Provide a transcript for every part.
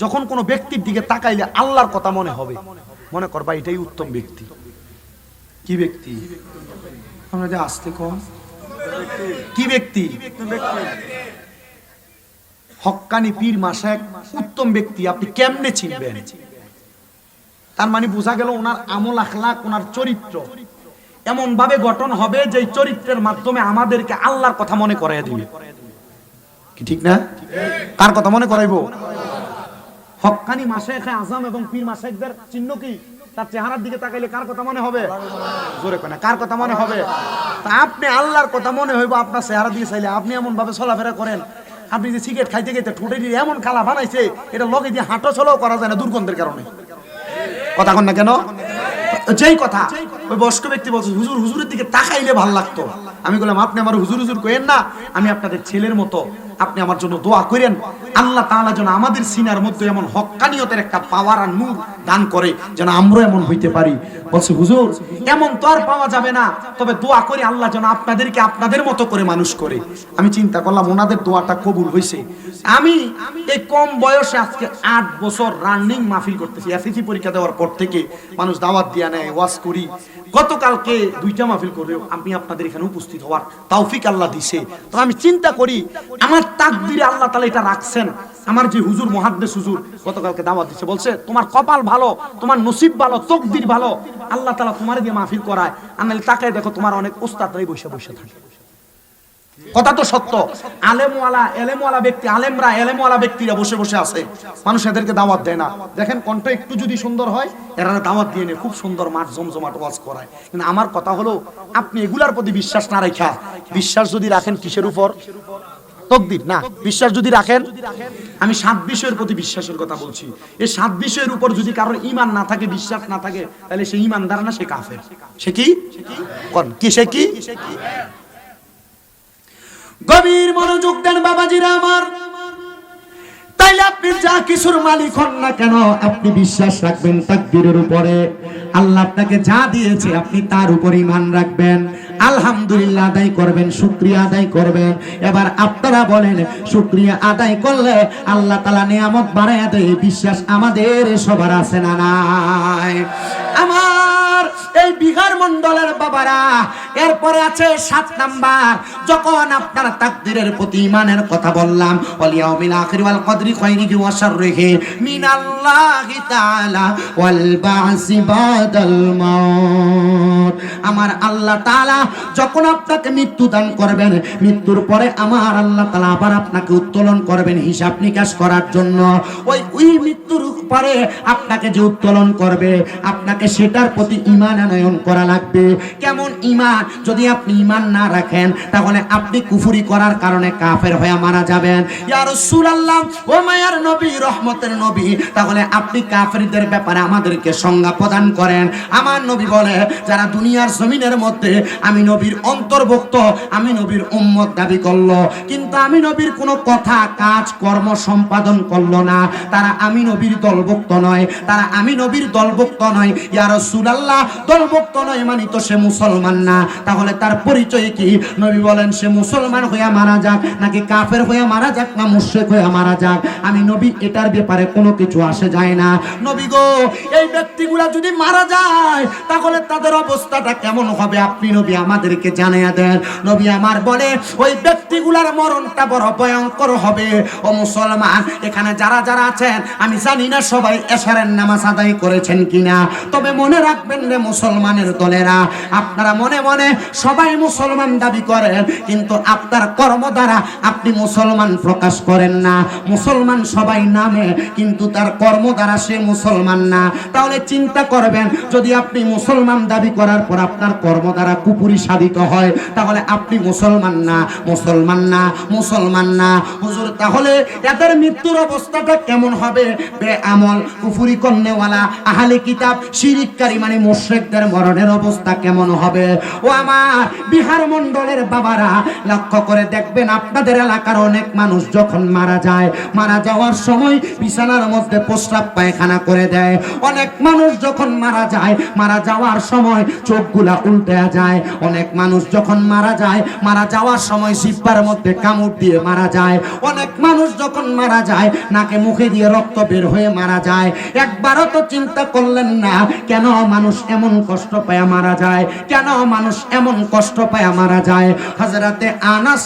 যখন কোনো ব্যক্তির দিকে তাকাইলে আল্লাহর কথা মনে হবে। মনে করবা এটাই উত্তম ব্যক্তি। কি ব্যক্তি? আমরা যে আসতে কম। কি ব্যক্তি? হক্কানি পীর মাসেক উত্তম ব্যক্তি। আপনি কেমনে চিনবেন? তার মানে বোঝা গেল ওনার আমল আখলাক, ওনার চরিত্র। এমন ভাবে গঠন হবে যে চরিত্রের মাধ্যমে আমাদেরকে আল্লাহর কথা মনে করাই দিবে। কি ঠিক না? কার কথা মনে করাইবো? হক্কানি মাসেখে আজম এবং পীর মাসেকদের চিহ্ন কি? তার চেহারার দিকে তাকাইলে কার কথা মনে হবে? জোরে কেনা কার কথা মনে হবে? তা আপনি আল্লাহর কথা মনে হইব, আপনার চেহারা দিয়ে চাইলে আপনি এমন ভাবে চলাফেরা করেন। আপনি যে সিগারেট খাইতে খাইতে ঠোঁটে দিয়ে এমন খালা বানাইছে, এটা লগে দিয়ে হাঁটো চলাও করা যায় না দুর্গন্ধের কারণে। কথা কন না কেন? যেই কথা, ওই বয়স্ক ব্যক্তি বলছে, হুজুর, হুজুরের দিকে তাকাইলে ভালো লাগতো। আমি বললাম, আপনি আমার হুজুর হুজুর কইেন না, আমি আপনাদের ছেলের মতো, আপনি আমার জন্য দোয়া করেন আল্লাহ তাআলা যেন আমাদের সিনার মধ্যে এমন হক্কানিয়তের একটা পাওয়ার আর নূর দান করে, যেন আমরা এমন হইতে পারি। বলছে, হুজুর, এমন তো আর পাওয়া যাবে না, তবে দোয়া করি আল্লাহ যেন আপনাদেরকে আপনাদের মতো করে মানুষ করে। আমি চিন্তা করলাম, ওনাদের দোয়াটা কবুল হয়েছে আমি এই কম বয়সে আজকে আট বছর রানিং মাহফিল করতেছি, এসএসসি পরীক্ষা দেওয়ার পর থেকে মানুষ দাওয়াত দিয়া নেয় ওয়াজ করি। গতকালকে দুইটা মাহফিল করে আমি আপনাদের এখানে উপস্থিত হওয়ার তৌফিক আল্লাহ দিছে। তো আমি চিন্তা করি, আমার তাকদিরে আল্লাহ তাআলা এটা রাখছেন। আমার যে হুজুর, মহাদ্দেশ হুজুর গতকালকে দাওয়াত দিছে, বলছে, তোমার কপাল ভালো, তোমার নসিব ভালো, তকদির ভালো। আল্লাহ তাআলা তোমার দিয়ে মাহফিল করায়। আমি তাকায় দেখো, তোমার অনেক ওস্তাদরাই বসে বসে থাকে। কথা তো সত্য। আলেমওয়ালা, এলেমওয়ালা ব্যক্তি, আলেমরা এলেমওয়ালা ব্যক্তিরা বসে বসে আছে। মানুষ এদেরকে দাওয়াত দেয় না। দেখেন কণ্ঠ একটু যদি সুন্দর হয়, এরা দাওয়াত দিয়ে নেয়, খুব সুন্দর মাঠ, জমজমাট ওয়াজ করায়। কিন্তু আমার কথা হলো, আপনি এগুলার প্রতি বিশ্বাস না রাখা। বিশ্বাস যদি রাখেন কিসের উপর? তকদির, না, বিশ্বাস যদি রাখেন, আমি সাত বিষয়ের প্রতি বিশ্বাসের কথা বলছি। এই সাত বিষয়ের উপর যদি কারোর ইমান না থাকে, বিশ্বাস না থাকে, তাহলে সে ইমানদার না, সে কাফের। সে কি সে কি? গভীর মনোযোগ দেন বাবাজিরা আমার। তাইলে আপনি যা কিছুর মালিক হন না কেন, আপনি বিশ্বাস রাখবেন তাকবীরের উপরে। আল্লাহ আপনাকে যা দিয়েছে আপনি তার উপর ইমান রাখবেন। আলহামদুলিল্লাহ আদায় করবেন, শুক্রিয়া আদায় করবেন। এবার আপনারা বলেন, শুক্রিয়া আদায় করলে আল্লাহ তালা নিয়ামত বাড়াইয়া দেয়, বিশ্বাস আমাদের সবার আছে না নাই? আমার এই বিহার মন্ডলের বাবারা এরপরে আছে সাত নাম্বার, যখন আপনার তাকদিরের প্রতি ইমানের কথা বললাম ওয়ালিয়াউমিল আখির ওয়াল কদরি খাইরিহি ওয়া শাররিহি মিনাল্লাহি তাআলা ওয়াল বাসি বাদাল মাউত। আমার আল্লাহ তাআলা যখন আপনাকে মৃত্যু দান করবেন, মৃত্যুর পরে আমার আল্লাহ তাআলা আবার আপনাকে উত্তোলন করবেন হিসাব নিকাশ করার জন্য। ওই ওই মৃত্যুর পরে আপনাকে যে উত্তোলন করবে, আপনাকে সেটার প্রতি ইমান আনয়ন করা লাগবে। কেমন ইমান যদি আপনি ইমান না রাখেন, তাহলে আপনি কুফুরি করার কারণে কাফের হয়ে মারা যাবেন। ইয়া রাসূলুল্লাহ, ও মায়ার নবী, রহমতের নবী, তাহলে আপনি কাফেরদের ব্যাপারে আমাদেরকে সংজ্ঞা প্রদান করেন। আমার নবী বলে, যারা দুনিয়ার জমিনের মধ্যে আমি নবীর অন্তর্ভুক্ত, আমি নবীর উম্মত দাবি করল। কিন্তু আমি নবীর কোনো কথা, কাজ, কর্ম সম্পাদন করল না। তারা আমি নবীর দলভুক্ত নয়, তারা আমি নবীর দলভুক্ত নয়। ইয়া রাসূলুল্লাহ, দলভুক্ত নয় মানে তো সে মুসলমান না। তাহলে তার পরিচয় কি? নবী বলেন, সে মুসলমান হইয়া মারা যাক, নাকি কাফের হইয়া মারা যাক, না মুশরিক হইয়া মারা যাক? আমি নবী, এটার ব্যাপারে কোনো কিছু আসে যায় না। নবী গো, এই ব্যক্তিগুলা যদি মারা যায়, তাহলে তাদের অবস্থাটা কেমন হবে? আপনি নবী আমাদেরকে জানিয়ে দেন। নবী আমার বলে, ওই ব্যক্তিগুলার মরণটা বড় ভয়ঙ্কর হবে। ও মুসলমান, এখানে যারা যারা আছেন, আমি জানি না সবাই এশারের নামাজ আদায় করেছেন কিনা। তবে মনে রাখবেন রে মুসলমানের দলেরা, আপনারা মনে মনে সবাই মুসলমান দাবি করেন, কিন্তু আপনার কর্ম দ্বারা আপনি মুসলমান প্রকাশ করেন না। মুসলমান সবাই নামে, কিন্তু তার কর্ম দ্বারা সে মুসলমান না। তাহলে চিন্তা করবেন, যদি আপনি মুসলমান দাবি করার পর আপনার কর্ম দ্বারা কুপুরি সাধিত হয়, তাহলে আপনি মুসলমান না মুসলমান না মুসলমান না। হুজুর, তাহলে এদের মৃত্যুর অবস্থাটা কেমন হবে? বে আমল কুফুরি কন্যেওয়ালা, আহলে কিতাব, শিরিককারী মানে মুশরিকদের মরণের অবস্থা কেমন হবে? ও আমার বিহার মণ্ডলের বাবারা, লক্ষ্য করে দেখবেন আপনাদের এলাকার অনেক মানুষ যখন মারা যায়, মারা যাওয়ার সময় বিছানার মধ্যে প্রস্রাব পায়খানা করে দেয়। অনেক মানুষ যখন মারা যায়, মারা যাওয়ার সময় চোখগুলা উল্টে যায়। অনেক মানুষ যখন মারা যায়, মারা যাওয়ার সময় সিব্বার মধ্যে কামড় দিয়ে মারা যায়। অনেক মানুষ যখন মারা যায়, নাকে মুখে দিয়ে রক্ত বের হয়ে মারা যায়। একবারও তো চিন্তা করলেন না, কেন মানুষ এমন কষ্ট পায় মারা যায়? কেন মানুষ এমন কষ্ট পায় মারা যায়। হযরতে আনাস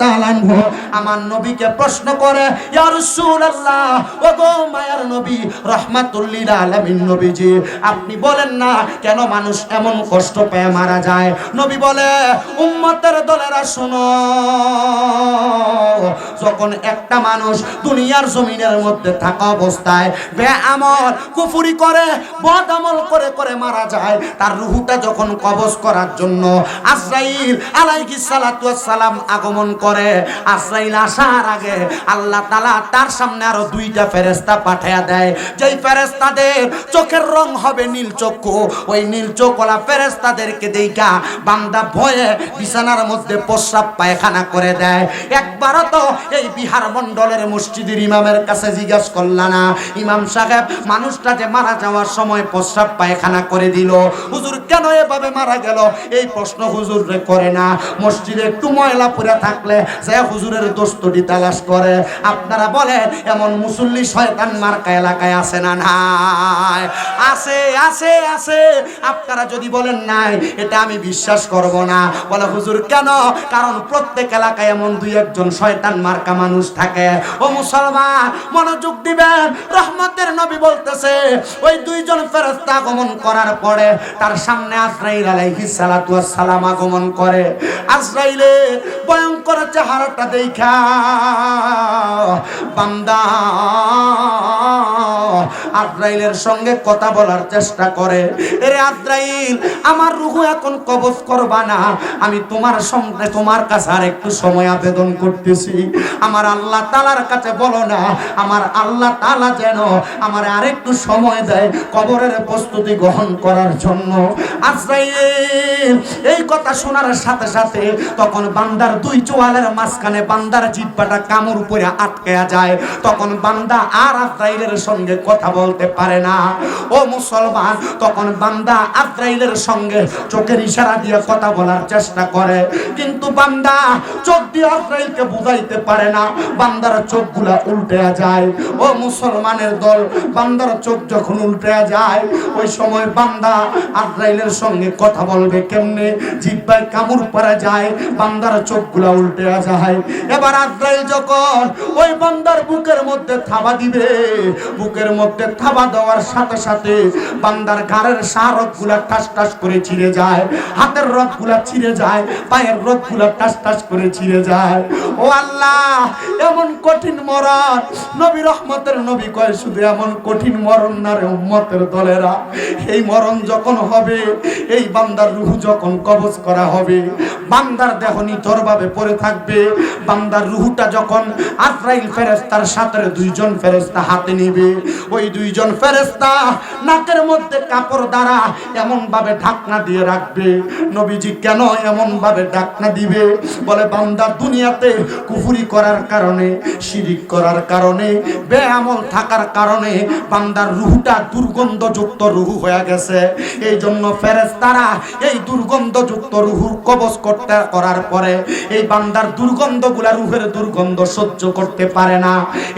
তাআলা আনহু আমার নবীকে প্রশ্ন করে, ইয়া রাসূলুল্লাহ ও গো মায়ার নবী রাহমাতুল লিল আলামিন নবীজি, আপনি বলেন না কেন মানুষ এমন কষ্ট পেয়ে মারা যায়? নবী বলে, উম্মতের দলেরা শোনো, যখন একটা মানুষ দুনিয়ার জমিনের মধ্যে থাকা অবস্থায় বে আমল কুফুরি করে, বদ আমল করে করে মারা যায়, তার রুহুটা যখন কবজ করার জন্য আজরাইল আলাইকি সালাম আগমন করে। আজরাইল আসার আগে আল্লাহ তালা তার সামনে আরও দুইটা ফেরেস্তা পাঠায়া দেয়। যেই ফেরেশতাদের চোখের রং হবে নীল চক্ষু, ওই নীল চোখওয়ালা ফেরেশতাদেরকে দেইখা বান্দা ভয়ে বিছানার মধ্যে প্রস্রাব পায়খানা করে দেয়। একবারও তো এই বিহার মণ্ডলের মসজিদের ইমামের কাছে জিজ্ঞাসা করলা না। ইমাম সাহেব, মানুষটা যে মারা যাওয়ার সময় প্রস্রাব পায়খানা করে দিল। হুজুর, কেন এভাবে মারা গেল? এই প্রশ্ন হুজুর করে না। মসজিদে একটু ময়লা পড়ে থাকলে সে হুজুরের দোস্তটি তালাশ করে। আপনারা বলেন, এমন মুসল্লি শয়তান মার্কা এলাকায় আছে না নাই? আছে আছে আছে। আপনারা যদি বলেন নাই, এটা আমি বিশ্বাস করব না। বলে, হুজুর, কেন? কারণ প্রত্যেক এলাকায় এমন দুই একজন শয়তান মার্কা মানুষ থাকে। ও মুসলমান, মনোযোগ দিবেন। রহমতের নবী বলতেছে, ওই দুইজন ফেরেশতা আগমন করার পরে তার সামনে আজরাইল আলাইহিস সালাতু ওয়াস সালাম আগমন করে। আজরাইলের ভয়ঙ্কর চেহারাটা দেখা। বান্দা, আজরাইলের সঙ্গে কথা বলার চেষ্টা করে। এরে আজরাইল, আমার রুহু এখন কবজ করবা না। আমি তোমার সঙ্গে, তোমার কাছে আর একটু সময় আবেদন করতেছি। আমার আল্লাহ তালার কাছে বলো না, আমার আল্লাহ তালা যেন আমার আরেকটু সময় দেয় কবরের প্রস্তুতি গ্রহণ করার জন্য। আজরাইল এই কথা শোনার সাথে সাথে তখন বান্দার দুই চোয়ালের মাঝখানে বান্দার জিব্বাটা কামড় উপরে আটকে যায়। তখন বান্দা আর আজরাইলের সঙ্গে কথা বলতে পারে না। ও মুসলমান, তখন বান্দা আজরাইলের সঙ্গে চোখের ইশারা দিয়ে কথা বলার চেষ্টা করে। কিন্তু বান্দা চোখ দিয়ে আজরাইলকে বুঝাইতে পারে না। বান্দার চোখগুলা উল্টে যায়। ও মুসলমানের দল, বান্দার চোখ যখন উল্টে যায়, ওই সময় বান্দা আজরাইলের সঙ্গে কথা বলবে কেমনে? জিব্বায় কামড় পড়া যায়, বান্দার চোখগুলা উল্টে যায় এবার আজরাইল যখন ওই বান্দার বুকের মধ্যে থাবা দিবে, বুকের মধ্যে থাবা দেওয়ার সাথে সাথে বান্দার ঘাড়ের সারকগুলা টাস টাস করে ছিঁড়ে যায়, হাতের রথগুলা ছিঁড়ে যায়, পায়ের রথগুলা টাস টাস করে ছিঁড়ে যায়। ও আল্লাহ, এমন কঠিন মরণ। নবী রহমতের নবী কয়, শুধু এমন কঠিন মরণ না রে উম্মতের দলেরা। এই মরণ যখন হবে, এই বান্দার রুহু যখন কবজ করা হবে। বান্দার দেহ নিথরভাবে পড়ে থাকবে। বান্দার রুহুটা যখন আজরাইল ফেরেস্তার সাথে দুইজন ফেরেস্তা হাতে নিবে, ওই দুইজন ফেরেস্তা নাকের মধ্যে কাপড় দ্বারা এমন ভাবে ঢাকনা দিয়ে রাখবে। নবীজি কেন এমন ভাবে ঢাকনা দিবে? বলে বান্দার দুনিয়াতে কুফুরি করার কারণে শিরিক করার কারণে, বেআমল থাকার কারণে বান্দার রুহুটা দুর্গন্ধযুক্ত রুহু হয়ে গেছে। এই জন্য ফেরেস্তারা এই দুর্গন্ধযুক্ত রুহুর কবচ করতে করার পরে এই বান্দার দুর্গন্ধগুলা রুহের দুর্গন্ধ সহ্য করতে পারে না।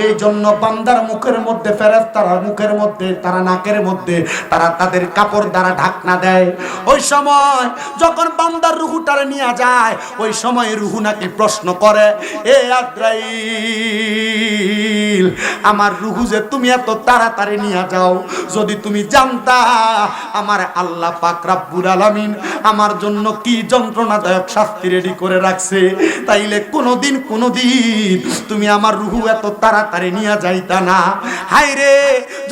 এই জন্য বান্দার মুখের মধ্যে ফেরেস্তারা মুখের মধ্যে, তারা নাকের মধ্যে, তারা তাদের কাপড় দ্বারা ঢাকনা দেয়। ওই সময় যখন বান্দার রুহুটারে নিয়ে যায়, ওই সময় রুহু নাকি প্রশ্ন করে, এ আদ্রাইল আমার রুহু যে তুমি এত তাড়াতাড়ি নিয়ে যাও, যদি তুমি জানতা আমার আল্লাহ পাক রাব্বুল আলামিন আমার জন্য কি যন্ত্রণাদায়ক শাস্তি রেডি করে রাখছে, তাইলে কোনোদিন কোনোদিন তুমি আমার রুহু এত তাড়াতাড়ি নিয়ে যাইতা না। হাই রে,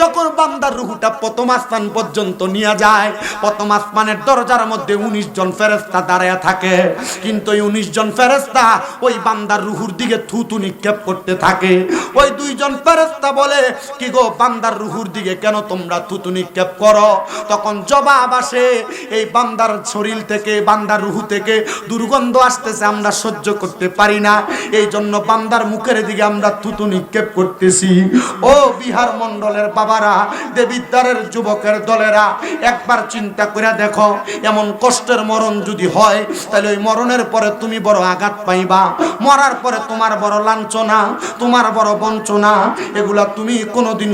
যখন বান্দার রুহুটা প্রথম স্থান পর্যন্ত নিয়ে যায়, প্রথম আসমানের দরজার মধ্যে উনিশ জন ফেরেস্তা দাঁড়ায় থাকে। কিন্তু ওই উনিশ জন ফেরেস্তা ওই বান্দার রুহুর দিকে থুতু নিক্ষেপ করতে থাকে। ওই দুইজন ফেরেস্তা বলে, কি গো বান্দার রুহুর দিকে কেন তোমরা থুতু নিক্ষেপ করো? তখন জবাব আসে, এই বান্দার শরীর থেকে, বান্দার রুহু থেকে দুর্গন্ধ আসতেছে, আমরা সহ্য করতে পারি না। এই জন্য বান্দার মুখের দিকে আমরা থুতু নিক্ষেপ করতেছি। ও বিহার মণ্ডলের বাবারা, দেবিদ্বারের যুবকের দলেরা, একবার চিন্তা করে দেখো, এমন কষ্টের মরণ যদি হয়, তাহলে ওই মরণের পরে তুমি বড় আঘাত পাইবা। মরার পরে তোমার বড় লাঞ্ছনা। তোমার বড় বঞ্চনা এগুলা তুমি কোনোদিন